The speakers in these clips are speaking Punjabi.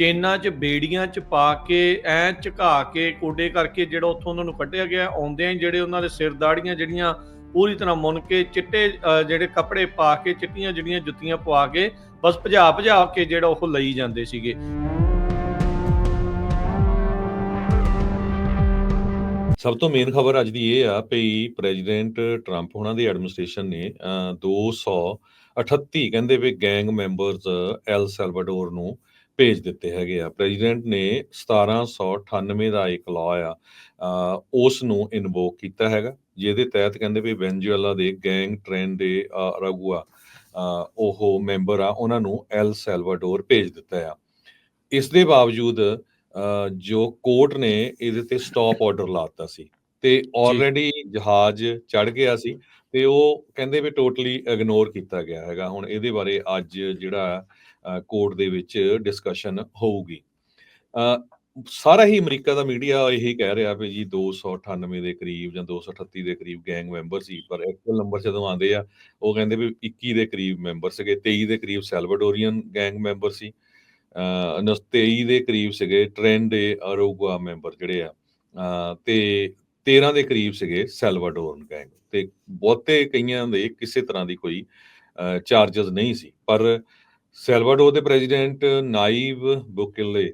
ਚੇਨਾਂ 'ਚ ਬੇੜੀਆਂ 'ਚ ਪਾ ਕੇ ਐ ਝੁਕਾ ਕੇ ਕੋਡੇ ਕਰਕੇ ਜਿਹੜਾ ਉੱਥੋਂ ਉਹਨਾਂ ਨੂੰ ਕੱਢਿਆ ਗਿਆ ਆਉਂਦਿਆਂ ਹੀ ਜਿਹੜੇ ਉਹਨਾਂ ਦੇ ਸਿਰ ਦਾੜੀਆਂ ਜਿਹੜੀਆਂ ਪੂਰੀ ਤਰ੍ਹਾਂ ਮੁੰਨ ਕੇ ਚਿੱਟੇ ਜਿਹੜੇ ਕੱਪੜੇ ਪਾ ਕੇ ਚਿੱਟੀਆਂ ਜਿਹੜੀਆਂ ਜੁੱਤੀਆਂ ਪਵਾ ਕੇ ਬਸ ਭਜਾ ਭਜਾ ਕੇ ਜਿਹੜਾ ਉਹ ਲਈ ਜਾਂਦੇ ਸੀਗੇ। ਸਭ ਤੋਂ ਮੇਨ ਖਬਰ ਅੱਜ ਦੀ ਇਹ ਆ ਵੀ ਪ੍ਰੈਜ਼ੀਡੈਂਟ ਟਰੰਪ ਉਹਨਾਂ ਦੀ ਐਡਮਿਨਿਸਟ੍ਰੇਸ਼ਨ ਨੇ ਅ, 238 ਕਹਿੰਦੇ ਵੀ ਗੈਂਗ ਮੈਂਬਰਸ ਐਲ ਸੈਲਵਾਡੋਰ ਨੂੰ ਭੇਜ ਦਿੱਤੇ ਹੈਗੇ ਆ। ਪ੍ਰੈਜ਼ੀਡੈਂਟ ਨੇ 1798 ਦਾ ਇੱਕ ਲਾਅ ਆ ਉਸ ਨੂੰ ਇਨਵੋਕ ਕੀਤਾ ਹੈਗਾ ਜਿਹਦੇ ਤਹਿਤ ਕਹਿੰਦੇ ਵੀ ਵੈਨਜ਼ੂਏਲਾ ਦੇ ਗੈਂਗ ਟ੍ਰੈਂਡ ਦੇ ਰਗੂਆ ਉਹ ਮੈਂਬਰ ਆ ਉਹਨਾਂ ਨੂੰ ਐਲ ਸੈਲਵਾਡੋਰ ਭੇਜ ਦਿੱਤਾ ਆ। ਇਸ ਦੇ ਬਾਵਜੂਦ ਜੋ ਕੋਰਟ ਨੇ ਇਹਦੇ ਤੇ ਸਟਾਪ ਆਰਡਰ ਲਾਤਾ ਸੀ ਤੇ ਆਲਰੇਡੀ ਜਹਾਜ਼ ਚੜ ਗਿਆ ਸੀ ਤੇ ਉਹ ਕਹਿੰਦੇ ਵੀ ਟੋਟਲੀ ਇਗਨੋਰ ਕੀਤਾ ਗਿਆ ਹੈਗਾ। ਹੁਣ ਇਹਦੇ ਬਾਰੇ ਅੱਜ ਜਿਹੜਾ ਕੋਰਟ ਦੇ ਵਿੱਚ ਡਿਸਕਸ਼ਨ ਹੋਊਗੀ। ਸਾਰਾ ਹੀ ਅਮਰੀਕਾ ਦਾ ਮੀਡੀਆ ਇਹੀ ਕਹਿ ਰਿਹਾ ਵੀ ਜੀ 298 ਦੇ ਕਰੀਬ ਜਾਂ 238 ਦੇ ਕਰੀਬ ਗੈਂਗ ਮੈਂਬਰ ਸੀ ਪਰ ਐਕਚੁਅਲ ਨੰਬਰ ਜਦੋਂ ਆਉਂਦੇ ਆ ਉਹ ਕਹਿੰਦੇ ਵੀ 21 ਦੇ ਕਰੀਬ ਮੈਂਬਰ ਸੀਗੇ 23 ਦੇ ਕਰੀਬ ਸੈਲਵਾਡੋਰੀਅਨ ਗੈਂਗ ਮੈਂਬਰ ਸੀ ਅ 23 ਦੇ ਕਰੀਬ ਸੀਗੇ ਟ੍ਰੈਂਡ ਦੇ ਅਰੋਗੁਆ ਮੈਂਬਰ ਜਿਹੜੇ ਆ ਅ, ਤੇ 13 ਦੇ ਕਰੀਬ ਸੀਗੇ ਸੈਲਵਾਡੋਰਨ ਗੈਂਗ ਤੇ ਬਹੁਤੇ ਕਈਆਂ ਦੇ ਕਿਸੇ ਤਰ੍ਹਾਂ ਦੀ ਕੋਈ ਚਾਰजेस ਨਹੀਂ ਸੀ। ਪਰ ਸੈਲਵਾਡੋਰ ਦੇ ਪ੍ਰੈਜ਼ੀਡੈਂਟ ਨਾਈਵ ਬੁਕੇਲੇ,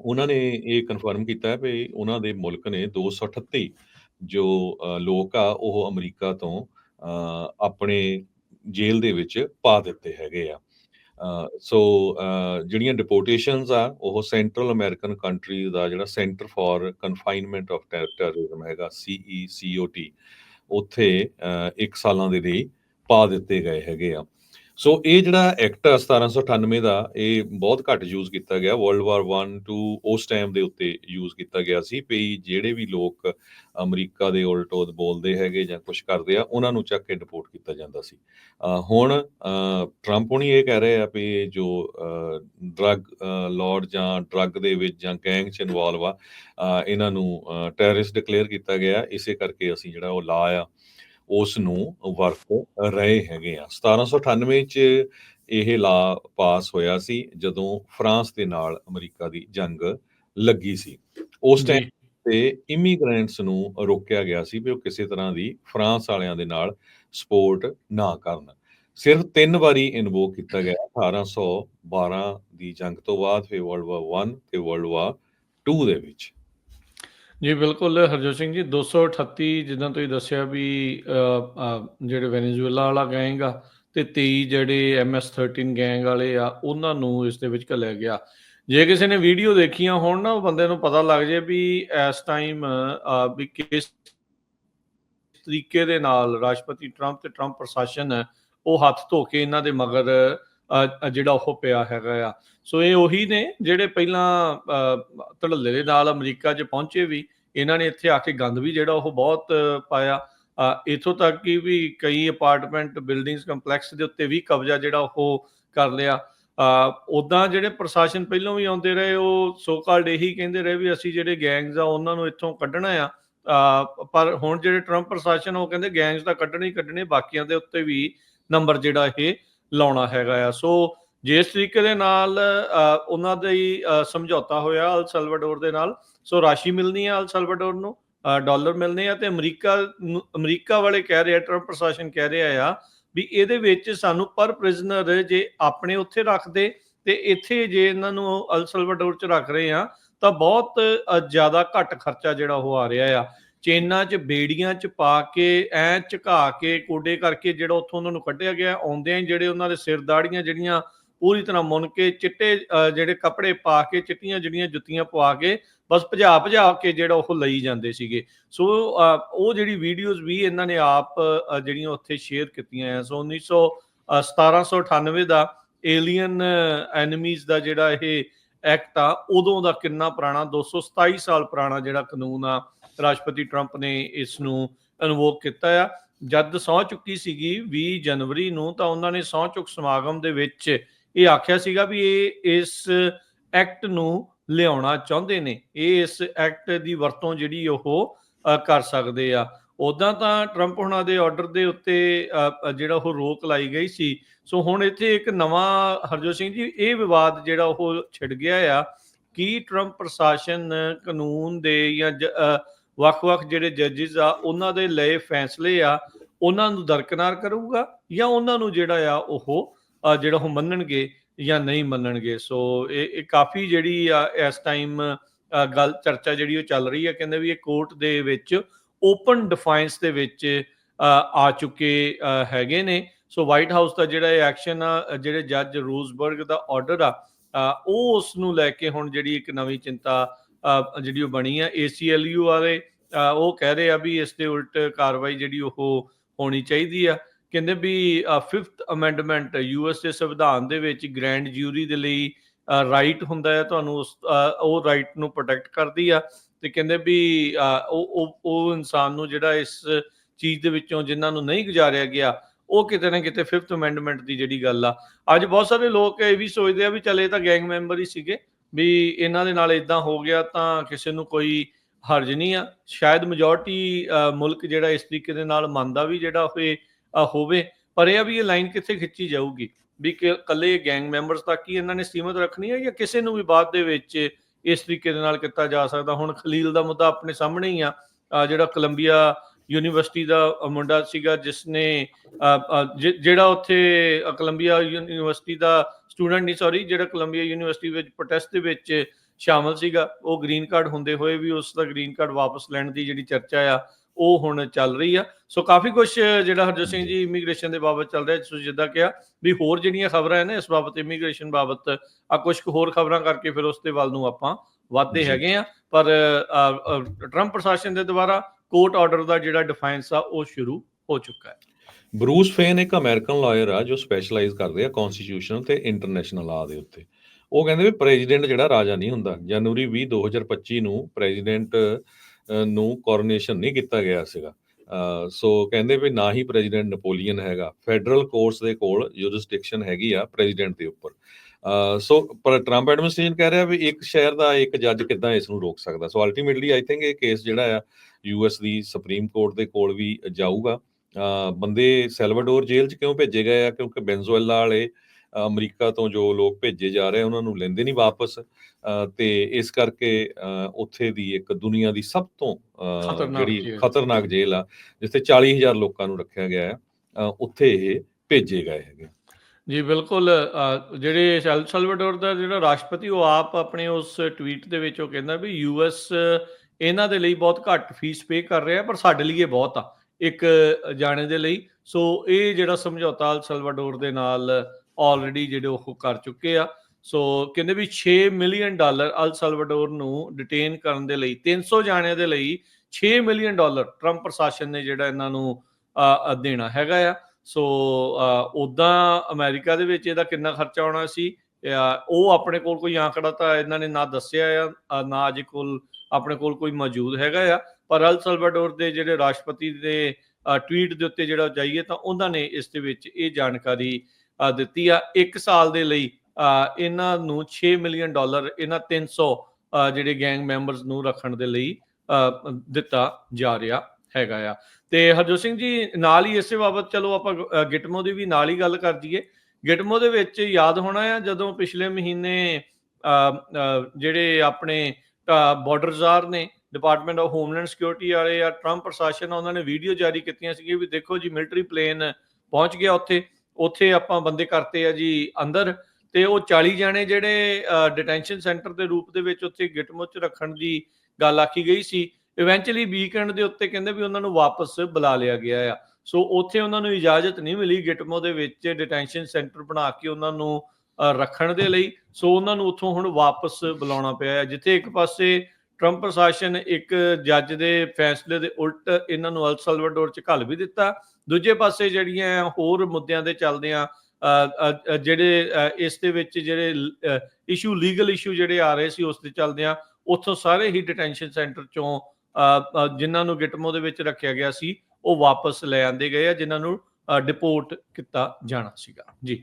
ਉਹਨਾਂ ਨੇ ਇਹ ਕਨਫਰਮ ਕੀਤਾ ਹੈ ਵੀ ਉਹਨਾਂ ਦੇ ਮੁਲਕ ਨੇ 238 ਜੋ ਲੋਕ ਆ, ਉਹ ਅਮਰੀਕਾ ਤੋਂ ਆਪਣੇ ਜੇਲ੍ਹ ਦੇ ਵਿੱਚ ਪਾ ਦਿੱਤੇ ਹੈਗੇ ਆ। ਸੋ ਜਿਹੜੀਆਂ ਡਿਪੋਰਟੇਸ਼ਨਸ ਆ, ਉਹ ਸੈਂਟਰਲ ਅਮਰੀਕਨ ਕੰਟਰੀ ਦਾ ਜਿਹੜਾ centre for confinement of terrorism ਹੈਗਾ ਸੀਈਸੀਓਟੀ ਉੱਥੇ 1 ਸਾਲਾਂ ਦੇ ਲਈ ਪਾ ਦਿੱਤੇ ਗਏ ਹੈਗੇ ਆ। ਸੋ ਇਹ ਜਿਹੜਾ ਐਕਟ 1798 ਦਾ, ਇਹ ਬਹੁਤ ਘੱਟ ਯੂਜ਼ ਕੀਤਾ ਗਿਆ। ਵਰਲਡ ਵਾਰ 1 2 ਉਸ ਟਾਈਮ ਦੇ ਉੱਤੇ ਯੂਜ਼ ਕੀਤਾ ਗਿਆ ਸੀ ਵੀ ਜਿਹੜੇ ਵੀ ਲੋਕ ਅਮਰੀਕਾ ਦੇ ਉਲਟੋ ਬੋਲਦੇ ਹੈਗੇ ਜਾਂ ਕੁਝ ਕਰਦੇ ਆ, ਉਹਨਾਂ ਨੂੰ ਚੱਕ ਕੇ ਡਿਪੋਰਟ ਕੀਤਾ ਜਾਂਦਾ ਸੀ। ਹੁਣ ਟਰੰਪ ਹੁਣੀ ਇਹ ਕਹਿ ਰਹੇ ਆ ਵੀ ਜੋ ਡਰੱਗ ਲਾਰਡ ਜਾਂ ਡਰੱਗ ਦੇ ਵਿੱਚ ਜਾਂ ਗੈਂਗ ਚ ਇਨਵੋਲਵ ਆ ਇਹਨਾਂ ਨੂੰ ਟੈਰਰਿਸਟ ਡਿਕਲੇਅਰ ਕੀਤਾ ਗਿਆ। ਇਸੇ ਕਰਕੇ ਅਸੀਂ ਜਿਹੜਾ ਉਹ ਲਾ ਆ ਉਸ ਨੂੰ ਵਰਤ ਰਹੇ ਹੈਗੇ ਆ। 1798 ਚ ਇਹ ਲਾ ਪਾਸ ਹੋਇਆ ਸੀ ਜਦੋਂ ਫਰਾਂਸ ਦੇ ਨਾਲ ਅਮਰੀਕਾ ਦੀ ਜੰਗ ਲੱਗੀ ਸੀ। ਉਸ ਟਾਈਮ ਤੇ ਇਮੀਗ੍ਰੈਂਟਸ ਨੂੰ ਰੋਕਿਆ ਗਿਆ ਸੀ ਵੀ ਉਹ ਕਿਸੇ ਤਰ੍ਹਾਂ ਦੀ ਫਰਾਂਸ ਵਾਲਿਆਂ ਦੇ ਨਾਲ ਸਪੋਰਟ ਨਾ ਕਰਨ। ਸਿਰਫ ਤਿੰਨ ਵਾਰੀ ਇਨਵੋਕ ਕੀਤਾ ਗਿਆ 1812 ਦੀ ਜੰਗ ਤੋਂ ਬਾਅਦ ਫਿਰ ਵਰਲਡ ਵਾਰ 1 ਤੇ ਵਰਲਡ ਵਾਰ 2 ਦੇ ਵਿੱਚ। ਜੀ, ਬਿਲਕੁਲ। ਹਰਜੋਤ ਸਿੰਘ ਜੀ 238 ਜਿੱਦਾਂ ਤੁਸੀਂ ਦੱਸਿਆ ਵੀ ਜਿਹੜੇ ਵੈਨੇਜ਼ੁਏਲਾ ਵਾਲਾ ਗੈਂਗ ਆ ਤੇ 23 ਜਿਹੜੇ MS13 ਗੈਂਗ ਵਾਲੇ ਆ, ਉਹਨਾਂ ਨੂੰ ਇਸ ਦੇ ਵਿੱਚ ਘੱਲਿਆ ਗਿਆ। ਜੇ ਕਿਸੇ ਨੇ ਵੀਡੀਓ ਦੇਖੀਆਂ ਹੋਣ ਨਾ, ਉਹ ਬੰਦੇ ਨੂੰ ਪਤਾ ਲੱਗ ਜੇ ਵੀ ਇਸ ਟਾਈਮ ਵੀ ਕਿਸ ਤਰੀਕੇ ਦੇ ਨਾਲ ਰਾਸ਼ਟਰਪਤੀ ਟਰੰਪ ਤੇ ਟਰੰਪ ਪ੍ਰਸ਼ਾਸਨ ਉਹ ਹੱਥ ਧੋ ਕੇ ਇਹਨਾਂ ਦੇ ਮਗਰ ਜਿਹੜਾ ਉਹ ਪਿਆ ਹੈਗਾ ਆ। ਸੋ ਇਹ ਉਹੀ ਨੇ ਜਿਹੜੇ ਪਹਿਲਾਂ ਧੜੱਲੇ ਦੇ ਨਾਲ ਅਮਰੀਕਾ 'ਚ ਪਹੁੰਚੇ ਵੀ ਇਹਨਾਂ ਨੇ ਇੱਥੇ ਆ ਕੇ ਗੰਦ ਵੀ ਜਿਹੜਾ ਉਹ ਬਹੁਤ ਪਾਇਆ। ਅ, ਇੱਥੋਂ ਤੱਕ ਕਿ ਵੀ ਕਈ ਅਪਾਰਟਮੈਂਟ ਬਿਲਡਿੰਗਸ ਕੰਪਲੈਕਸ ਦੇ ਉੱਤੇ ਵੀ ਕਬਜ਼ਾ ਜਿਹੜਾ ਉਹ ਕਰ ਲਿਆ। ਉਦਾਂ ਜਿਹੜੇ ਪ੍ਰਸ਼ਾਸਨ ਪਹਿਲਾਂ ਵੀ ਆਉਂਦੇ ਰਹੇ ਉਹ ਸੋ ਕਾਲਡ ਇਹੀ ਕਹਿੰਦੇ ਰਹੇ ਵੀ ਅਸੀਂ ਜਿਹੜੇ ਗੈਂਗਸ ਆ ਉਹਨਾਂ ਨੂੰ ਇੱਥੋਂ ਕੱਢਣਾ ਆ। ਪਰ ਹੁਣ ਜਿਹੜੇ ਟਰੰਪ ਪ੍ਰਸ਼ਾਸਨ ਉਹ ਕਹਿੰਦੇ ਗੈਂਗਸ ਤਾਂ ਕੱਢਣੇ ਹੀ ਕੱਢਣੇ ਬਾਕੀਆਂ ਦੇ ਉੱਤੇ ਵੀ ਨੰਬਰ ਜਿਹੜਾ ਇਹ ਲਾਉਣਾ ਹੈਗਾ ਆ। ਸੋ ਜਿਸ ਤਰੀਕੇ ਦੇ ਨਾਲ ਉਹਨਾਂ ਦਾ ਹੀ ਸਮਝੌਤਾ ਹੋਇਆ ਅਲ ਸਲਵਾਡੋਰ ਦੇ ਨਾਲ। ਸੋ ਰਾਸ਼ੀ ਮਿਲਣੀ ਹੈ ਅਲ ਸਲਵਾਡੋਰ ਨੂੰ ਅ, ਡਾਲਰ ਮਿਲਨੇ ਆ ਤੇ ਅਮਰੀਕਾ ਨੂੰ- ਅਮਰੀਕਾ ਵਾਲੇ ਕਹਿ ਰਹੇ ਆ ਟਰੰਪ ਪ੍ਰਸ਼ਾਸਨ ਕਹਿ ਰਿਹਾ ਆ ਵੀ ਇਹਦੇ ਵਿੱਚ ਸਾਨੂੰ ਪਰ ਪ੍ਰਿਜ਼ਨਰ ਜੇ ਆਪਣੇ ਉੱਥੇ ਰੱਖਦੇ ਤੇ ਇੱਥੇ ਜੇ ਇਹਨਾਂ ਨੂੰ ਅਲ ਸਲਵਾਡੋਰ ਚ ਰੱਖ ਰਹੇ ਆ ਤਾਂ ਬਹੁਤ ਜ਼ਿਆਦਾ ਘੱਟ ਖਰਚਾ ਜਿਹੜਾ ਉਹ ਆ ਰਿਹਾ ਆ। ਚੇਨਾਂ 'ਚ ਬੇੜੀਆਂ 'ਚ ਪਾ ਕੇ ਐ ਝੁਕਾ ਕੇ ਕੋਡੇ ਕਰਕੇ ਜਿਹੜਾ ਉੱਥੋਂ ਉਹਨਾਂ ਨੂੰ ਕੱਢਿਆ ਗਿਆ ਆਉਂਦਿਆਂ ਹੀ ਜਿਹੜੇ ਉਹਨਾਂ ਦੇ ਸਿਰ ਦਾੜੀਆਂ ਜਿਹੜੀਆਂ ਪੂਰੀ ਤਰ੍ਹਾਂ ਮੁੰਨ ਕੇ ਚਿੱਟੇ ਜਿਹੜੇ ਕੱਪੜੇ ਪਾ ਕੇ ਚਿੱਟੀਆਂ ਜਿਹੜੀਆਂ ਜੁੱਤੀਆਂ ਪਵਾ ਕੇ ਬਸ ਭਜਾ ਭਜਾ ਕੇ ਜਿਹੜਾ ਉਹ ਲਈ ਜਾਂਦੇ ਸੀਗੇ। ਸੋ ਉਹ ਜਿਹੜੀ ਵੀਡੀਓਜ਼ ਵੀ ਇਹਨਾਂ ਨੇ ਆਪ ਜਿਹੜੀਆਂ ਉੱਥੇ ਸ਼ੇਅਰ ਕੀਤੀਆਂ ਆ ਸੋ 1900 ਅ, 1798 ਦਾ ਏਲੀਅਨ ਐਨਮੀਜ਼ ਦਾ ਜਿਹੜਾ ਇਹ ਐਕਟ ਆ ਉਦੋਂ ਦਾ ਕਿੰਨਾ ਪੁਰਾਣਾ 227 ਸਾਲ ਪੁਰਾਣਾ ਜਿਹੜਾ ਕਾਨੂੰਨ ਆ ਰਾਸ਼ਟਰਪਤੀ ਟਰੰਪ ਨੇ ਇਸ ਨੂੰ ਇਨਵੋਕ ਕੀਤਾ ਆ। ਜਦ ਸਹੁੰ ਚੁੱਕੀ ਸੀਗੀ 20 ਜਨਵਰੀ ਨੂੰ ਤਾਂ ਉਹਨਾਂ ਨੇ ਸਹੁੰ ਚੁੱਕ ਸਮਾਗਮ ਦੇ ਵਿੱਚ ਇਹ ਆਖਿਆ ਸੀਗਾ ਵੀ ਇਹ ਇਸ ਐਕਟ ਨੂੰ ਲਿਆਉਣਾ ਚਾਹੁੰਦੇ ਨੇ। ਇਹ ਇਸ ਐਕਟ ਦੀ ਵਰਤੋਂ ਜਿਹੜੀ ਉਹ ਕਰ ਸਕਦੇ ਆ। ਉਦਾਂ ਤਾਂ ਟਰੰਪ ਹੁਣਾਂ ਦੇ ਆਰਡਰ ਦੇ ਉੱਤੇ ਜਿਹੜਾ ਉਹ ਰੋਕ ਲਾਈ ਗਈ ਸੀ। ਸੋ ਹੁਣ ਇੱਥੇ ਇੱਕ ਨਵਾਂ, ਹਰਜੋਤ ਸਿੰਘ ਜੀ, ਇਹ ਵਿਵਾਦ ਜਿਹੜਾ ਉਹ ਛਿੜ ਗਿਆ ਆ। ਕਿ ਟਰੰਪ ਪ੍ਰਸ਼ਾਸਨ ਕਾਨੂੰਨ ਦੇ ਜਾਂ ਜ- ਵੱਖ-ਵੱਖ ਜਿਹੜੇ ਜੱਜਿਸ ਆ, ਉਹਨਾਂ ਦੇ ਲਏ ਫੈਸਲੇ ਆ, ਉਹਨਾਂ ਨੂੰ ਦਰਕਨਾਰ ਕਰੂਗਾ ਜਾਂ ਉਹਨਾਂ ਨੂੰ ਜਿਹੜਾ ਆ ਉਹ ਜਿਹੜਾ ਉਹ ਮੰਨਣਗੇ ਜਾਂ ਨਹੀਂ ਮੰਨਣਗੇ। ਸੋ ਇਹ ਇਹ ਕਾਫੀ ਜਿਹੜੀ ਆ, ਇਸ ਟਾਈਮ ਗੱਲ, ਚਰਚਾ ਜਿਹੜੀ ਉਹ ਚੱਲ ਰਹੀ ਹੈ ਕਹਿੰਦੇ ਵੀ ਇਹ ਕੋਰਟ ਦੇ ਵਿੱਚ ਓਪਨ ਡਿਫਾਈਂਸ ਦੇ ਵਿੱਚ ਆ ਚੁੱਕੇ ਹੈਗੇ ਨੇ। ਸੋ ਵਾਈਟ ਹਾਊਸ ਦਾ ਜਿਹੜਾ ਇਹ ਐਕਸ਼ਨ ਆ ਜਿਹੜੇ ਜੱਜ ਰੂਜ਼ਬਰਗ ਦਾ ਆਰਡਰ ਆ ਉਹ ਉਸ ਨੂੰ ਲੈ ਕੇ ਹੁਣ ਜਿਹੜੀ ਇੱਕ ਨਵੀਂ ਚਿੰਤਾ ਜਿਹੜੀ ਉਹ ਬਣੀ ਆ ACLU ਵਾਲੇ ਉਹ ਕਹਿ ਰਹੇ ਆ ਵੀ ਇਸ ਦੇ ਉਲਟ ਕਾਰਵਾਈ ਜਿਹੜੀ ਉਹ ਹੋਣੀ ਚਾਹੀਦੀ ਆ। ਕਹਿੰਦੇ ਵੀ ਫਿਫਥ ਅਮੈਂਡਮੈਂਟ ਯੂਐਸ ਦੇ ਸੰਵਿਧਾਨ ਦੇ ਵਿੱਚ ਗ੍ਰੈਂਡ ਜਿਊਰੀ ਦੇ ਲਈ ਰਾਈਟ ਹੁੰਦਾ ਹੈ ਤੁਹਾਨੂੰ ਉਸ ਉਹ ਰਾਈਟ ਨੂੰ ਪ੍ਰੋਟੈਕਟ ਕਰਦੀ ਆ। ਤੇ ਕਹਿੰਦੇ ਵੀ ਉਹ ਉਹ ਇਨਸਾਨ ਨੂੰ ਜਿਹੜਾ ਇਸ ਚੀਜ਼ ਦੇ ਵਿੱਚੋਂ ਜਿਨ੍ਹਾਂ ਨੂੰ ਨਹੀਂ ਗੁਜ਼ਾਰਿਆ ਗਿਆ, ਉਹ ਕਿਤੇ ਨਾ ਕਿਤੇ ਫਿਫਥ ਅਮੈਂਡਮੈਂਟ ਦੀ ਜਿਹੜੀ ਗੱਲ ਆ। ਅੱਜ ਬਹੁਤ ਸਾਰੇ ਲੋਕ ਇਹ ਵੀ ਸੋਚਦੇ ਆ ਵੀ ਚੱਲ ਇਹ ਤਾਂ ਗੈਂਗ ਮੈਂਬਰ ਹੀ ਸੀਗੇ। ਵੀ ਇਹਨਾਂ ਦੇ ਨਾਲ ਇਦਾਂ ਹੋ ਗਿਆ ਤਾਂ ਕਿਸੇ ਨੂੰ ਕੋਈ ਹਰਜ ਨਹੀਂ ਆ। ਸ਼ਾਇਦ ਮੈਜੋਰਟੀ ਮੁਲਕ ਜਿਹੜਾ ਇਸ ਤਰੀਕੇ ਦੇ ਨਾਲ ਮੰਨਦਾ ਵੀ ਜਿਹੜਾ ਹੋਏ ਹੋਵੇ, ਪਰ ਇਹ ਆ ਵੀ ਇਹ ਲਾਈਨ ਕਿੱਥੇ ਖਿੱਚੀ ਜਾਊਗੀ? ਵੀ ਕਿ ਕੱਲੇ ਗੈਂਗ ਮੈਂਬਰਸ ਤੱਕ ਹੀ ਇਹਨਾਂ ਨੇ ਸੀਮਤ ਰੱਖਣੀ ਹੈ ਜਾਂ ਕਿਸੇ ਨੂੰ ਵੀ ਬਾਅਦ ਦੇ ਵਿੱਚ ਇਸ ਤਰੀਕੇ ਦੇ ਨਾਲ ਕੀਤਾ ਜਾ ਸਕਦਾ? ਹੁਣ ਖਲੀਲ ਦਾ ਮੁੱਦਾ ਆਪਣੇ ਸਾਹਮਣੇ ਹੀ ਆ। ਜਿਹੜਾ ਕੋਲੰਬੀਆ ਯੂਨੀਵਰਸਿਟੀ ਦਾ ਮੁੰਡਾ ਸੀਗਾ ਜਿਸ ਨੇ ਜਿਹੜਾ ਉੱਥੇ ਕੋਲੰਬੀਆ ਯੂਨੀਵਰਸਿਟੀ ਦਾ ਸਟੂਡੈਂਟ ਨਹੀਂ ਸੌਰੀ ਜਿਹੜਾ ਕੋਲੰਬੀਆ ਯੂਨੀਵਰਸਿਟੀ ਵਿੱਚ ਪ੍ਰੋਟੈਸਟ ਦੇ ਵਿੱਚ ਸ਼ਾਮਲ ਸੀਗਾ ਉਹ ਗ੍ਰੀਨ ਕਾਰਡ ਹੁੰਦੇ ਹੋਏ ਵੀ ਉਸ ਦਾ ਗ੍ਰੀਨ ਕਾਰਡ ਵਾਪਸ ਲੈਣ ਦੀ ਜਿਹੜੀ ਚਰਚਾ ਆ ਉਹ ਹੁਣ ਚੱਲ ਰਹੀ ਆ ਸੋ ਕਾਫੀ ਕੁਝ ਜਿਹੜਾ ਹਰਜੋਤ ਸਿੰਘ ਜੀ ਇਮੀਗ੍ਰੇਸ਼ਨ ਦੇ ਬਾਬਤ ਚੱਲ ਰਿਹਾ ਤੁਸੀਂ ਜਿੱਦਾਂ ਕਿਹਾ ਵੀ ਹੋਰ ਜਿਹੜੀਆਂ ਖਬਰਾਂ ਹੈ ਨੇ ਇਸ ਬਾਬਤ ਇਮੀਗ੍ਰੇਸ਼ਨ ਬਾਬਤ ਆ ਕੁਝ ਕੁ ਹੋਰ ਖਬਰਾਂ ਕਰਕੇ ਫਿਰ ਉਸ ਦੇ ਵੱਲ ਨੂੰ ਆਪਾਂ ਵੱਧਦੇ ਜੀ। ਹੈਗੇ ਆ ਪਰ ਟਰੰਪ ਪ੍ਰਸ਼ਾਸਨ ਦੇ ਦੁਆਰਾ ਕੋਰਟ ਆਰਡਰ ਦਾ ਜਿਹੜਾ ਡਿਫਾਈਨਸ ਆ, ਉਹ ਸ਼ੁਰੂ ਹੋ ਚੁੱਕਾ ਹੈ। ਬਰੂਸ ਫੇਨ ਇੱਕ ਅਮਰੀਕਨ ਲਾਇਰ ਆ, ਜੋ ਸਪੈਸ਼ਲਾਈਜ਼ ਕਰਦੇ ਆ ਕਨਸਟੀਟਿਊਸ਼ਨਲ ਤੇ ਇੰਟਰਨੈਸ਼ਨਲ ਲਾ ਦੇ ਉੱਤੇ। ਉਹ ਕਹਿੰਦੇ ਵੀ ਪ੍ਰੈਜ਼ੀਡੈਂਟ ਜਿਹੜਾ ਰਾਜਾ ਨਹੀਂ ਹੁੰਦਾ। ਜਨਵਰੀ 20 2025 ਨੂੰ ਪ੍ਰੈਜ਼ੀਡੈਂਟ ਨੂੰ ਕੋਰੋਨੇਸ਼ਨ ਨਹੀਂ ਕੀਤਾ ਗਿਆ ਸੀਗਾ। ਸੋ ਕਹਿੰਦੇ ਵੀ ਨਾ ਹੀ ਪ੍ਰੈਜ਼ੀਡੈਂਟ ਨਪੋਲੀਅਨ ਹੈਗਾ। ਫੈਡਰਲ ਕੋਰਟਸ ਦੇ ਕੋਲ ਜੁਰਿਸਡਿਕਸ਼ਨ ਹੈਗੀ ਆ ਪ੍ਰੈਜ਼ੀਡੈਂਟ ਦੇ ਉੱਪਰ। ਸੋ ਪਰ ਟਰੰਪ ਐਡਮਿਨਿਸਟ੍ਰੇਸ਼ਨ ਕਹਿ ਰਿਹਾ ਵੀ ਇੱਕ ਸ਼ਹਿਰ ਦਾ ਇੱਕ ਜੱਜ ਕਿਦਾਂ ਇਸ ਨੂੰ ਰੋਕ ਸਕਦਾ? ਸੋ ਅਲਟੀਮੇਟਲੀ ਆਈ ਥਿੰਕ ਇਹ ਕੇਸ ਜਿਹੜਾ ਆ ਯੂਐਸ ਦੀ ਸੁਪਰੀਮ ਕੋਰਟ ਦੇ ਕੋਲ ਵੀ ਜਾਊਗਾ। ਬੰਦੇ ਸੈਲਵਾਡੋਰ ਜੇਲ੍ਹ 'ਚ ਕਿਉਂ ਭੇਜੇ ਗਏ ਆ? ਕਿਉਂਕਿ ਵੈਨਜ਼ੂਏਲਾ ਵਾਲੇ ਅਮਰੀਕਾ ਤੋਂ ਜੋ ਲੋਕ ਭੇਜੇ ਜਾ ਰਹੇ ਆ, ਉਹਨਾਂ ਨੂੰ ਲੈਂਦੇ ਨਹੀਂ ਵਾਪਸ। ਤੇ ਇਸ ਕਰਕੇ ਉੱਥੇ ਦੀ ਇੱਕ ਦੁਨੀਆ ਦੀ ਸਭ ਤੋਂ ਜਿਹੜੀ। ਖਤਰਨਾਕ ਜੇਲ੍ਹ ਆ ਜਿੱਥੇ 40000 ਲੋਕਾਂ ਨੂੰ ਰੱਖਿਆ ਗਿਆ ਹੈ ਅ, ਉੱਥੇ ਇਹ ਭੇਜੇ ਗਏ ਹੈਗੇ। ਜੀ, ਬਿਲਕੁਲ ਜਿਹੜੇ ਸੈਲ, ਸਲਵਾਡੋਰ ਦਾ ਜਿਹੜਾ ਰਾਸ਼ਟਰਪਤੀ, ਉਹ ਆਪ ਆਪਣੇ ਉਸ ਟਵੀਟ ਦੇ ਵਿੱਚ ਉਹ ਕਹਿੰਦਾ ਵੀ ਯੂਐਸ ਇਹਨਾਂ ਦੇ ਲਈ ਬਹੁਤ ਘੱਟ ਫੀਸ ਪੇ ਕਰ ਰਿਹਾ, ਪਰ ਸਾਡੇ ਲਈ ਇਹ ਬਹੁਤ ਆ, ਇੱਕ ਜਾਣੇ ਦੇ ਲਈ। ਸੋ ਇਹ ਜਿਹੜਾ ਸਮਝੌਤਾ ਅਲ ਸਲਵਾਡੋਰ ਦੇ ਨਾਲ ਆਲਰੇਡੀ ਜਿਹੜੇ ਉਹ ਕਰ ਚੁੱਕੇ ਆ। ਸੋ ਕਹਿੰਦੇ ਵੀ 6 ਮਿਲੀਅਨ ਡਾਲਰ ਅਲ ਸਲਵਾਡੋਰ ਨੂੰ ਡਿਟੇਨ ਕਰਨ ਦੇ ਲਈ 300 ਜਾਣਿਆਂ ਦੇ ਲਈ 6 ਮਿਲੀਅਨ ਡਾਲਰ ਟਰੰਪ ਪ੍ਰਸ਼ਾਸਨ ਨੇ ਜਿਹੜਾ ਇਹਨਾਂ ਨੂੰ ਦੇਣਾ ਹੈਗਾ ਆ। ਸੋ ਉਦਾਂ ਅਮਰੀਕਾ ਦੇ ਵਿੱਚ ਇਹਦਾ ਕਿੰਨਾ ਖਰਚਾ ਆਉਣਾ ਸੀ? ਉਹ ਆਪਣੇ ਕੋਲ ਕੋਈ ਆંકੜਾ ਤਾਂ ਇਹਨਾਂ ਨੇ ਨਾ ਦੱਸਿਆ ਆ ਨਾ ਅਜੇ ਕੋਲ ਆਪਣੇ ਕੋਲ ਕੋਈ ਮੌਜੂਦ ਹੈਗਾ ਆ। ਪਰ ਅਲ ਸਲਵਾਡੋਰ ਦੇ ਜਿਹੜੇ ਰਾਸ਼ਟਰਪਤੀ ਦੇ ਟਵੀਟ ਦੇ ਉੱਤੇ ਜਿਹੜਾ ਜਾਈਏ ਤਾਂ ਉਹਨਾਂ ਨੇ ਇਸ ਦੇ ਵਿੱਚ ਇਹ ਜਾਣਕਾਰੀ ਦਿੱਤੀ ਆ। ਇੱਕ ਸਾਲ ਦੇ ਲਈ ਅ, ਇਹਨਾਂ ਨੂੰ 6 ਮਿਲੀਅਨ ਡਾਲਰ ਇਹਨਾਂ 300 ਅ, ਜਿਹੜੇ ਗੈਂਗ ਮੈਂਬਰਸ ਨੂੰ ਰੱਖਣ ਦੇ ਲਈ ਅ, ਦਿੱਤਾ ਜਾ ਰਿਹਾ ਹੈਗਾ ਆ। ਤੇ ਹਰਜੋਤ ਸਿੰਘ ਜੀ ਨਾਲ ਹੀ ਇਸੇ ਬਾਬਤ ਚਲੋ ਆਪਾਂ ਅ, ਗਿਟਮੋ ਦੀ ਵੀ ਨਾਲ ਹੀ ਗੱਲ ਕਰ ਜੀਏ ਗਿਟਮੋ ਦੇ ਵਿੱਚ ਯਾਦ ਹੋਣਾ ਆ ਜਦੋਂ ਪਿਛਲੇ ਮਹੀਨੇ ਜਿਹੜੇ ਆਪਣੇ ਬਾਰਡਰਜ਼ਾਰ ਨੇ ਡਿਪਾਰਟਮੈਂਟ ਆਫ ਹੋਮਲੈਂਡ ਸਿਕਿਉਰਿਟੀ ਵਾਲੇ ਆ ਟਰੰਪ ਪ੍ਰਸ਼ਾਸਨ ਆ, ਉਹਨਾਂ ਨੇ ਵੀਡੀਓ ਜਾਰੀ ਕੀਤੀਆਂ ਸੀਗੀਆਂ ਵੀ ਦੇਖੋ ਜੀ ਮਿਲਟਰੀ ਪਲੇਨ ਪਹੁੰਚ ਗਿਆ ਉੱਥੇ। ਉੱਥੇ ਆਪਾਂ ਬੰਦੇ ਕਰਤੇ ਆ ਜੀ ਅੰਦਰ ਤੇ ਉਹ 40 ਜਾਣੇ ਜਿਹੜੇ ਡਿਟੈਂਸ਼ਨ ਸੈਂਟਰ ਦੇ ਰੂਪ ਦੇ ਵਿੱਚ ਉੱਥੇ ਗਿਟਮੋ ਚ ਰੱਖਣ ਦੀ ਗੱਲ ਆਖੀ ਗਈ ਸੀ। ਇਵੈਂਚੁਅਲੀ ਵੀਕਐਂਡ ਦੇ ਉੱਤੇ ਕਹਿੰਦੇ ਵੀ ਉਹਨਾਂ ਨੂੰ ਵਾਪਸ ਬੁਲਾ ਲਿਆ ਗਿਆ ਆ। ਸੋ ਉੱਥੇ ਉਹਨਾਂ ਨੂੰ ਇਜਾਜ਼ਤ ਨਹੀਂ ਮਿਲੀ ਗਿਟਮੋ ਦੇ ਵਿੱਚ ਡਿਟੈਂਸ਼ਨ ਸੈਂਟਰ ਬਣਾ ਕੇ ਉਹਨਾਂ ਨੂੰ ਰੱਖਣ ਦੇ ਲਈ। ਸੋ ਉਹਨਾਂ ਨੂੰ ਉੱਥੋਂ ਹੁਣ ਵਾਪਸ ਬੁਲਾਉਣਾ ਪਿਆ ਹੈ ਜਿੱਥੇ ਇੱਕ ਪਾਸੇ ਟਰੰਪ ਪ੍ਰਸ਼ਾਸਨ, ਇੱਕ ਜੱਜ ਦੇ ਫੈਸਲੇ ਦੇ ਉਲਟ ਇਹਨਾਂ ਨੂੰ ਅਲ ਸਲਵਾਡੋਰ ਚ ਘੱਲ ਵੀ ਦਿੱਤਾ। ਦੂਜੇ ਪਾਸੇ ਜਿਹੜੀਆਂ ਹੋਰ ਮੁੱਦਿਆਂ ਦੇ ਚੱਲਦੇ ਆ ਜਿਹੜੇ ਇਸ ਦੇ ਵਿੱਚ ਜਿਹੜੇ ਇਸ਼ੂ ਲੀਗਲ ਇਸ਼ੂ ਜਿਹੜੇ ਆ ਰਹੇ ਸੀ, ਉਸ ਦੇ ਚੱਲਦੇ ਆ ਉੱਥੋਂ ਸਾਰੇ ਹੀ ਡਿਟੈਂਸ਼ਨ ਸੈਂਟਰ ਚੋਂ ਜਿਨ੍ਹਾਂ ਨੂੰ ਗਿਟਮੋ ਦੇ ਵਿੱਚ ਰੱਖਿਆ ਗਿਆ ਸੀ, ਉਹ ਵਾਪਸ ਲੈ ਆਂਦੇ ਗਏ ਆ, ਜਿਨ੍ਹਾਂ ਨੂੰ ਡਿਪੋਰਟ ਕੀਤਾ ਜਾਣਾ ਸੀਗਾ। ਜੀ।